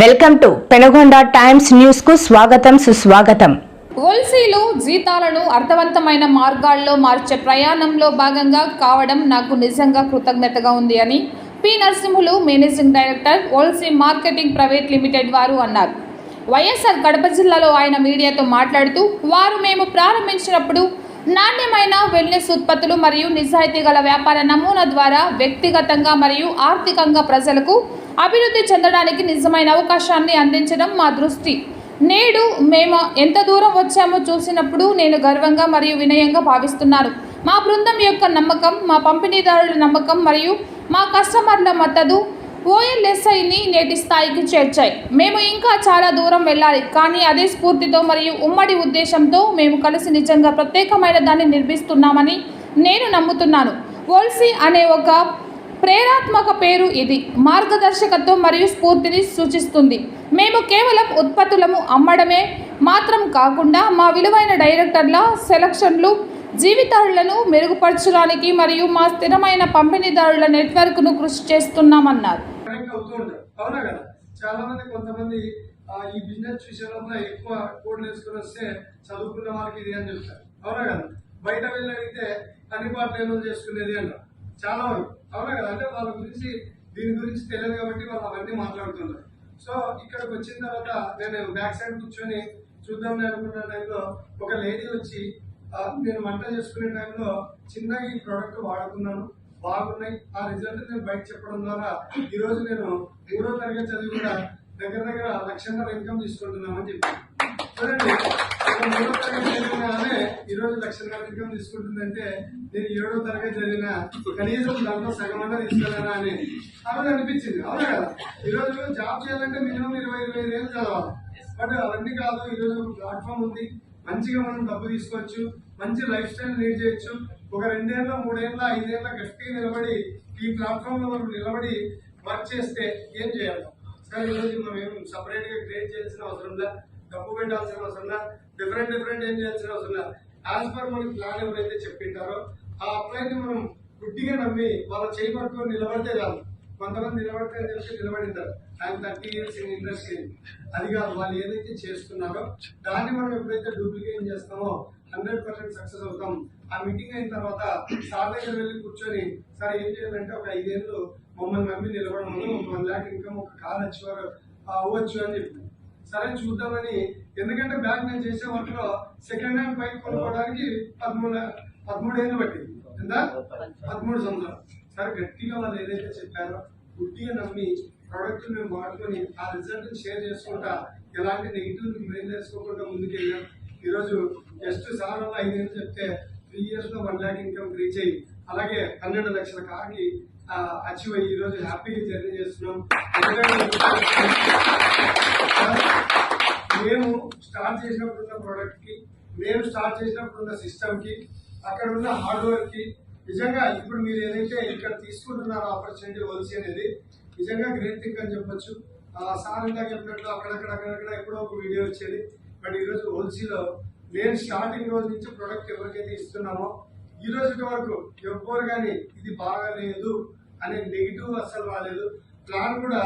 Welcome to Penagonda times న్యూస్కు స్వాగతం సుస్వాగతం. ఓల్సీలు జీతాలను అర్థవంతమైన మార్గాల్లో మార్చే ప్రయాణంలో భాగంగా కావడం నాకు నిజంగా కృతజ్ఞతగా ఉంది అని పి. నరసింహులు మేనేజింగ్ డైరెక్టర్ ఓల్సీ మార్కెటింగ్ ప్రైవేట్ లిమిటెడ్ వారు అన్నారు. వైఎస్ఆర్ కడప జిల్లాలో ఆయన మీడియాతో మాట్లాడుతూ వారు మేము ప్రారంభించినప్పుడు నాణ్యమైన వెల్నెస్ ఉత్పత్తులు మరియు నిజాయితీ గల వ్యాపార నమూనా ద్వారా వ్యక్తిగతంగా మరియు ఆర్థికంగా ప్రజలకు అభివృద్ధి చెందడానికి నిజమైన అవకాశాన్ని అందించడం మా దృష్టి. నేడు మేము ఎంత దూరం వచ్చామో చూసినప్పుడు నేను గర్వంగా మరియు వినయంగా భావిస్తున్నాను. మా బృందం యొక్క నమ్మకం మా పంపిణీదారుల నమ్మకం మరియు మా కస్టమర్ల మద్దతు ఓఎల్ఎస్ఐని నేటి స్థాయికి చేర్చాయి. మేము ఇంకా చాలా దూరం వెళ్ళాలి కానీ అదే స్ఫూర్తితో మరియు ఉమ్మడి ఉద్దేశంతో మేము కలిసి నిజంగా ప్రత్యేకమైన దాన్ని నిర్మిస్తున్నామని నేను నమ్ముతున్నాను. ఓల్సీ అనే ఒక ప్రేరాత్మక పేరు ఇది. మార్గదర్శకత్వం మరియు స్ఫూర్తిని సూచిస్తుంది. మేము కేవలం ఉత్పత్తులను అమ్మడమే మాత్రం కాకుండా మా విలువైన డైరెక్టర్ల సెలక్షన్లు జీవితాలను మెరుగుపరచడానికి మరియు మా స్థిరమైన పంపిణీదారుల నెట్వర్క్ను కృషి చేస్తున్నామన్నారు. చాలా మంది కొంతమంది ఈ బిజినెస్ విషయంలో ఎక్కువ కోడ్లు వేసుకుని వస్తే చదువుకున్న వాళ్ళకి ఇది అని చెప్తారు. అవునా కదా? బయట వెళ్ళి అడిగితే అన్ని పాటలు ఏమో చేసుకునేది అంటారు. చాలా వరకు. అవునా కదా? అంటే వాళ్ళ గురించి దీని గురించి తెలియదు కాబట్టి వాళ్ళు అవన్నీ మాట్లాడుతున్నారు. సో ఇక్కడికి వచ్చిన తర్వాత నేను బ్యాక్ సైడ్ కూర్చొని చూద్దాం అనుకున్న టైంలో ఒక లేడీ వచ్చి నేను వంట చేసుకునే టైంలో చిన్నగా ఈ ప్రోడక్ట్ వాడుకున్నాను. బాగున్నాయి. ఆ రిజల్ట్ నేను బయట చెప్పడం ద్వారా ఈరోజు నేను మూడో తరగతి చదివి కూడా దగ్గర దగ్గర లక్షన్నర ఇన్కమ్ తీసుకుంటున్నామని చెప్పి చూడండి. ఈరోజు లక్ష తరగతి ఇన్కమ్ తీసుకుంటుందంటే నేను ఏడో తరగతి చదివిన కనీసం దాంట్లో సగమంగా అన్నా తీసుకెళ్ళానా అని. ఆ అనిపించింది. అవునా కదా? ఈ జాబ్ చేయాలంటే మినిమం ఇరవై ఇరవై ఐదు ఏళ్ళు చదవాలి. బట్ అవన్నీ కాదు ఈ రోజు ప్లాట్ఫామ్ ఉంది. మంచిగా మనం డబ్బు తీసుకోవచ్చు. మంచి లైఫ్ స్టైల్ లీడ్ చేయొచ్చు. ఒక రెండేళ్ళ మూడేళ్ళ ఐదేళ్ళ గట్టిగా నిలబడి ఈ ప్లాట్ఫామ్లో మనం నిలబడి వర్క్ చేస్తే ఏం చేయాలి? సరే ఈరోజు మనం ఏం సపరేట్గా క్రియేట్ చేయాల్సిన అవసరం లేదు డబ్బు పెట్టాల్సిన అవసరం డిఫరెంట్ డిఫరెంట్ ఏం చేయాల్సిన అవసరం యాజ్ పర్ మనకి ప్లాన్ ఎవరైతే చెప్పింటారో ఆ అప్లైని మనం గుడ్డిగా నమ్మి వాళ్ళ చేయి పట్టుకొని నిలబడితే చాలు. కొంతమంది నిలబడితే అని చెప్పి నిలబడింటారు ఆయన థర్టీ ఇయర్స్ ఇన్ ఇండస్ట్రీ. అది కాదు వాళ్ళు ఏదైతే చేస్తున్నారో దాన్ని మనం ఎప్పుడైతే డూప్లికేట్ చేస్తామో హండ్రెడ్ పర్సెంట్ సక్సెస్ అవుతాం. ఆ మీటింగ్ అయిన తర్వాత సార్ దగ్గర వెళ్ళి కూర్చొని సార్ ఏం చేయాలంటే ఒక ఐదేళ్ళు మమ్మల్ని నమ్మి నిలబడము ఒక వన్ ల్యాక్ ఇన్కమ్ ఒక కార్ అచీవర్ అవ్వచ్చు అని చెప్పి. సరే చూద్దామని. ఎందుకంటే బ్యాంక్ నేను చేసే వాటిలో సెకండ్ హ్యాండ్ బైక్ కొనుక్కోవడానికి పదమూడు పదమూడు ఏళ్ళు పట్టింది. ఎంత పదమూడు సంవత్సరాలు. సరే గట్టిగా వాళ్ళు ఏదైతే చెప్పారో గుడ్డిగా నమ్మి ప్రోడక్ట్ మేము వాడుకొని ఆ రిజల్ట్ షేర్ చేసుకుంటా ఎలాంటి నెగిటివ్ మేము వేసుకోకుండా ముందుకెళ్ళాం. ఈరోజు జస్ట్ సార్ వల్ల ఐదేళ్ళు చెప్తే త్రీ ఇయర్స్లో వన్ ల్యాక్ ఇన్కమ్ రీచ్ అయ్యి అలాగే పన్నెండు లక్షల కాకి అచీవ్ అయ్యి ఈరోజు హ్యాపీగా జర్నీ చేస్తున్నాం. మేము స్టార్ట్ చేసినప్పుడు ఉన్న ప్రోడక్ట్కి మేము స్టార్ట్ చేసినప్పుడు ఉన్న సిస్టమ్కి అక్కడ ఉన్న హార్డ్వేర్కి నిజంగా ఇప్పుడు మీరు ఏదైతే ఇక్కడ తీసుకుంటున్నారో ఆపర్చునిటీ వలసి అనేది నిజంగా గ్రేట్ థింక్ అని చెప్పొచ్చు. సార్ ఇందాక చెప్పినట్లు అక్కడక్కడ అక్కడక్కడ ఎప్పుడో ఒక వీడియో వచ్చేది. బట్ ఈరోజు హోల్సీలో నేను స్టార్టింగ్ రోజు నుంచి ప్రొడక్ట్ ఎవరికైతే ఇస్తున్నామో ఈ రోజు వరకు ఎవ్వరు కానీ ఇది బాగలేదు అనే నెగిటివ్ అస్సలు రాలేదు. ప్లాన్ కూడా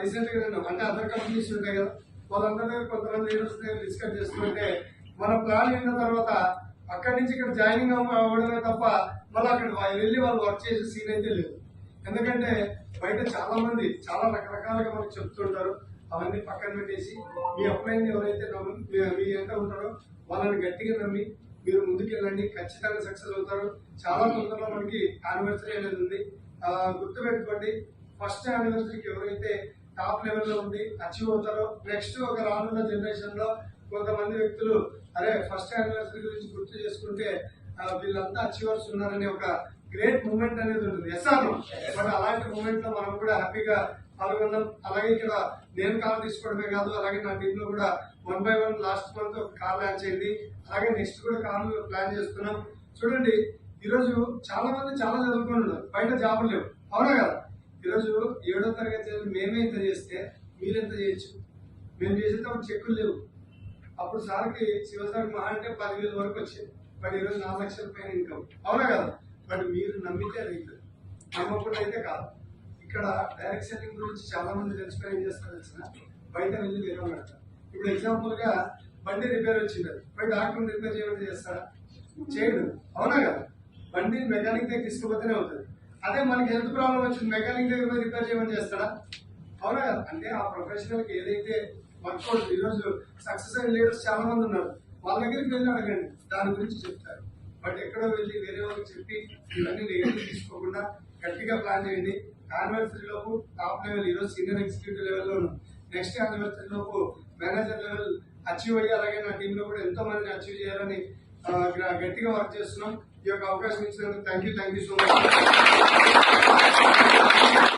రీసెంట్గా నేను అంటే అదర్ కంపెనీస్ ఉంటాయి కదా వాళ్ళందరి దగ్గర కొంతమంది లీడర్స్ దగ్గర డిస్కస్ చేస్తుంటే మన ప్లాన్ విన్న తర్వాత అక్కడి నుంచి ఇక్కడ జాయినింగ్ అవ్వడమే తప్ప మళ్ళీ అక్కడ వెళ్ళి వాళ్ళు వర్క్ చేసే సీన్ అయితే లేదు. ఎందుకంటే బయట చాలా మంది చాలా రకరకాలుగా మనకు చెప్తుంటారు. అవన్నీ పక్కన పెట్టేసి మీ అప్లైన్ ఎవరైతే నమ్ము మీ- మీ ఎంత ఉంటారో వాళ్ళని గట్టిగా నమ్మి మీరు ముందుకెళ్ళండి ఖచ్చితంగా సక్సెస్ అవుతారు. చాలా తొందరలో మనకి యానివర్సరీ అనేది ఉంది. గుర్తు గుర్తుపెట్టుకోండి ఫస్ట్ యానివర్సరీకి ఎవరైతే టాప్ లెవెల్లో ఉండి అచీవ్ అవుతారో నెక్స్ట్ ఒక రానున్న జనరేషన్లో కొంతమంది వ్యక్తులు అరే ఫస్ట్ యానివర్సరీ గురించి గుర్తు చేసుకుంటే వీళ్ళంతా అచీవర్స్ ఉన్నారని ఒక గ్రేట్ మూమెంట్ అనేది ఉంటుంది. ఎస్ఆర్ బట్ అలాంటి మూమెంట్లో మనం కూడా హ్యాపీగా పాల్గొన్నాం అలాగే ఇక్కడ నేను కాల్ తీసుకోవడమే కాదు అలాగే నా టీమ్లో కూడా one by one last month ఒక కార్ లాంచ్ అయింది. అలాగే నెక్స్ట్ కూడా కార్ ప్లాన్ చేస్తున్నాం. చూడండి ఈరోజు చాలా మంది చాలా చదువుకొని ఉన్నారు. బయట జాబులు లేవు. అవునా కదా? ఈరోజు ఏడో తరగతి చదివి మేమే ఇంత చేస్తే మీరెంత చేయొచ్చు? మేము చేసేటప్పుడు చెక్కులు లేవు. అప్పుడు సార్కి శివసార్ మహా అంటే పదివేల వరకు వచ్చేది బట్ ఈరోజు నాలుగు లక్షల పైన ఇన్కమ్ అవునా కదా? బట్ మీరు నమ్మితే రైతు నమ్మకుండా అయితే కాదు. ఇక్కడ డైరెక్ట్ సెల్లింగ్ గురించి చాలా మంది తెలిసిపోయి ఏం చేస్తారు తెలిసిన బయట వెళ్ళి వేరే ఇప్పుడు ఎగ్జాంపుల్గా బండి రిపేర్ వచ్చింది. పోయి డాక్టర్ రిపేర్ చేయడం చేస్తారా? చేయడు. అవునా కదా? బండి మెకానిక్ దగ్గర తీసుకుపోతేనే అవుతుంది. అదే మనకి హెల్త్ ప్రాబ్లం వచ్చింది. మెకానిక్ దగ్గర రిపేర్ చేయమని చేస్తాడా? అవునా కదా? అంటే ఆ ప్రొఫెషనల్కి ఏదైతే వర్కౌట్ ఈరోజు సక్సెస్ అయిన లీడర్స్ చాలా మంది ఉన్నారు. వాళ్ళ దగ్గరికి వెళ్ళి అడగండి. దాని గురించి చెప్తారు. బట్ ఎక్కడో వెళ్ళి వేరే వాళ్ళకి చెప్పి ఇవన్నీ నెగిటివ్ తీసుకోకుండా గట్టిగా ప్లాన్ చేయండి. యానివర్సరీ లోపు టాప్ లెవెల్ ఈరోజు సీనియర్ ఎగ్జిక్యూటివ్ లెవెల్లో నెక్స్ట్ యానివర్సరీ లోపు మేనేజర్ లెవెల్ అచీవ్ అయ్యి అలాగే నా టీంలో కూడా ఎంతో మందిని అచీవ్ చేయాలని గట్టిగా వర్క్ చేస్తున్నాం. ఈ యొక్క అవకాశం ఇచ్చినందుకు thank you thank you so much